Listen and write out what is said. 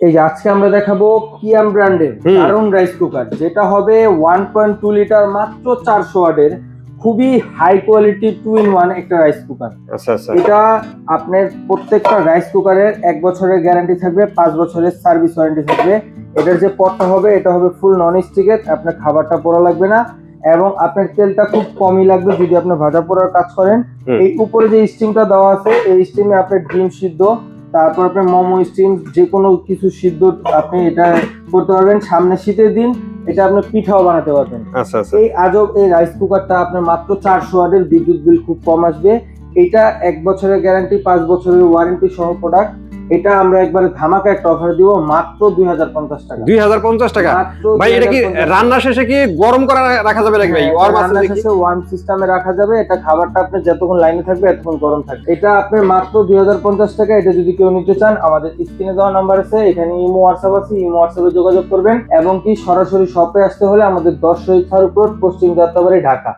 এই আজকে আমরা দেখাবো কিয়াম ব্র্যান্ডের দারুণ রাইস কুকার যেটা হবে ওয়ান পয়েন্ট টু লিটার মাত্র চারশো ওয়াটের খুবই high quality two in one একটা রাইস কুকার আচ্ছা আচ্ছা। এটা আপনার প্রত্যেকটা রাইস কুকারের এক বছরের গ্যারান্টি থাকবে পাঁচ বছরের সার্ভিস ওয়ারেন্টি থাকবে। এটার যে পটটা হবে এটা হবে ফুল নন স্টিকের আপনার খাবারটা পোড়া লাগবে না। এবং আপনার তেলটা খুব কমই লাগবে যদি আপনি ভাজা পোড়ার কাজ করেন। এই উপরে যে স্টিমটা দেওয়া আছে এই স্টিমে আপনার ডিম সিদ্ধ তারপর আপনার মোমো স্টিম যে কোনো কিছু সিদ্ধ আপনি এটা করতে পারবেন। সামনে শীতের দিন এটা আপনি পিঠাও বানাতে পারবেন। আচ্ছা আচ্ছা। এই আজব এই রাইস কুকারটা আপনার মাত্র চারশো ওয়াটের বিদ্যুৎ বিল খুব কম আসবে। এটা এক বছরের গ্যারান্টি পাঁচ বছরের ওয়ারেন্টি সহ প্রোডাক্ট এটা আমরা একবারে ধামাকা একটা অফার দিব মাত্র দুই হাজার পঞ্চাশ টাকা। দুই হাজার পঞ্চাশ টাকা? ভাই এটা কি রান্না শেষে কি গরম করা রাখা যাবে নাকি ভাই? রান্না শেষে ওয়ান সিস্টেমে রাখা যাবে এটা খাবারটা আপনি যতক্ষণ লাইনে থাকবে এতক্ষণ গরম থাকবে। এটা আপনি মাত্র দুই হাজার পঞ্চাশ টাকা এটা যদি কেউ নিতে চান আমাদের স্ক্রিনে দেওয়া নাম্বার আছে এখানে ইমো হোয়াটসঅ্যাপ আছে ইমো হোয়াটসঅ্যাপে যোগাযোগ করবেন। এবং কি সরাসরি শপে আসতে হলে আমাদের দশ শহীদ ফারুক রোড পশ্চিম যাত্রাবাড়ি ঢাকা।